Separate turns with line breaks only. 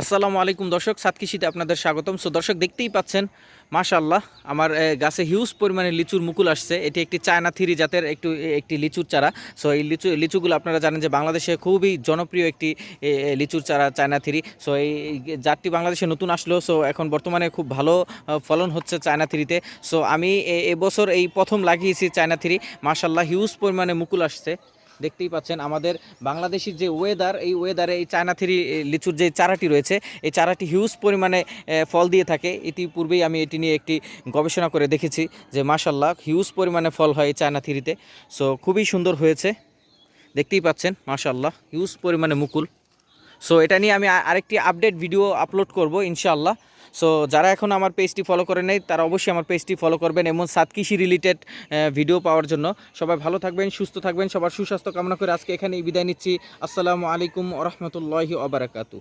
আসসালামু আলাইকুম দর্শক সাতকিশিতে আপনাদের স্বাগতম। সো দর্শক, দেখতেই পাচ্ছেন মাশাল্লাহ আমার গাছে হিউজ পরিমাণে লিচুর মুকুল আসছে। এটি একটি চায়না থিরি জাতের একটু একটি লিচুর চারা। সো এই লিচু, লিচুগুলো আপনারা জানেন যে বাংলাদেশে খুবই জনপ্রিয় একটি লিচুর চারা, চায়না থিরি। সো এই জাতটি বাংলাদেশে নতুন আসলো। সো এখন বর্তমানে খুব ভালো ফলন হচ্ছে চায়না থিরিতে। সো আমি এবছর এই প্রথম লাগিয়েছি চায়না থিরি। মাশাল্লাহ হিউজ পরিমাণে মুকুল আসছে। দেখতেই পাচ্ছেন আমাদের বাংলাদেশের যে ওয়েদার এই ওয়েদারে এই চায়না থ্রি লিচুর যে চারাটি রয়েছে, এই চারাটি হিউজ পরিমাণে ফল দিয়ে থাকে। ইতিপূর্বেই আমি এটি নিয়ে একটি গবেষণা করে দেখেছি যে মাশাল্লাহ হিউজ পরিমাণে ফল হয় এই চায়না থ্রিতে। সো খুবই সুন্দর হয়েছে। দেখতেই পাচ্ছেন মাশাল্লাহ হিউজ পরিমাণে মুকুল। সো এটা নিয়ে আমি আরেকটি আপডেট ভিডিও আপলোড করব, ইনশাআল্লাহ। সো যারা এখন আমার পেজটি ফলো করে নেই, তারা অবশ্যই আমার পেজটি ফলো করবেন এমন সাত কৃষি রিলেটেড ভিডিও পাওয়ার জন্য। সবাই ভালো থাকবেন, সুস্থ থাকবেন, সবার সুস্বাস্থ্য কামনা করে আজকে এখানেই বিদায় নিচ্ছি। আসসালামু আলাইকুম রহমতুল্লাহি ওবরাকাতু